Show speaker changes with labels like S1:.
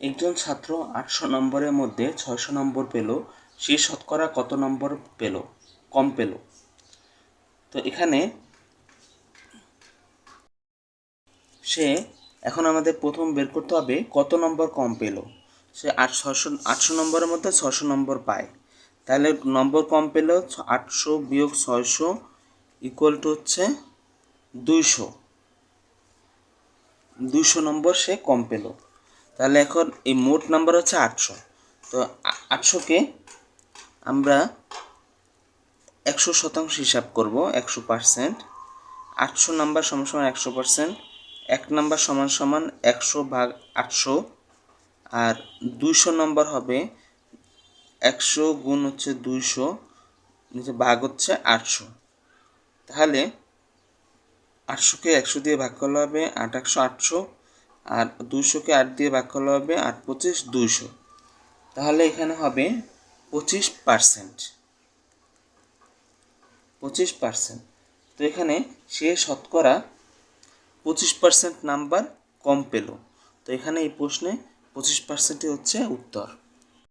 S1: একজন ছাত্র আটশো নম্বরের মধ্যে ছয়শো নম্বর পেল, সে শতকরা কত নম্বর পেল? কম পেল। তো এখানে সে, এখন আমাদের প্রথম বের করতে হবে কত নম্বর কম পেল? সে আট ছশো আটশো নম্বরের মধ্যে ছশো নম্বর পায়। তাহলে নম্বর কম পেল আটশো বিয়োগ ছয়শো ইকুয়াল টু হচ্ছে দুইশো। দুইশো নম্বর সে কম পেল। তাহলে এখন এই মোট নাম্বার হচ্ছে আটশো। তো আটশোকে আমরা একশো শতাংশ হিসাব করব, একশো পার্সেন্ট আটশো নাম্বার সমান সমান একশো পার্সেন্ট এক নাম্বার সমান সমান একশো ভাগ আটশো। আর দুইশো নম্বর হবে একশো গুণ হচ্ছে দুইশো, নিচে ভাগ হচ্ছে আটশো। তাহলে আটশোকে একশো দিয়ে ভাগ করলে হবে আট একশো আটশো। আর দুশোকে আট দিয়ে ভাগ করলে হবে আট পঁচিশ দুইশো। তাহলে এখানে হবে পঁচিশ পার্সেন্ট। পঁচিশ পার্সেন্ট। তো এখানে সে শতকরা পঁচিশ পার্সেন্ট নাম্বার কম পেল। তো এখানে এই প্রশ্নে পঁচিশ পার্সেন্টই হচ্ছে উত্তর।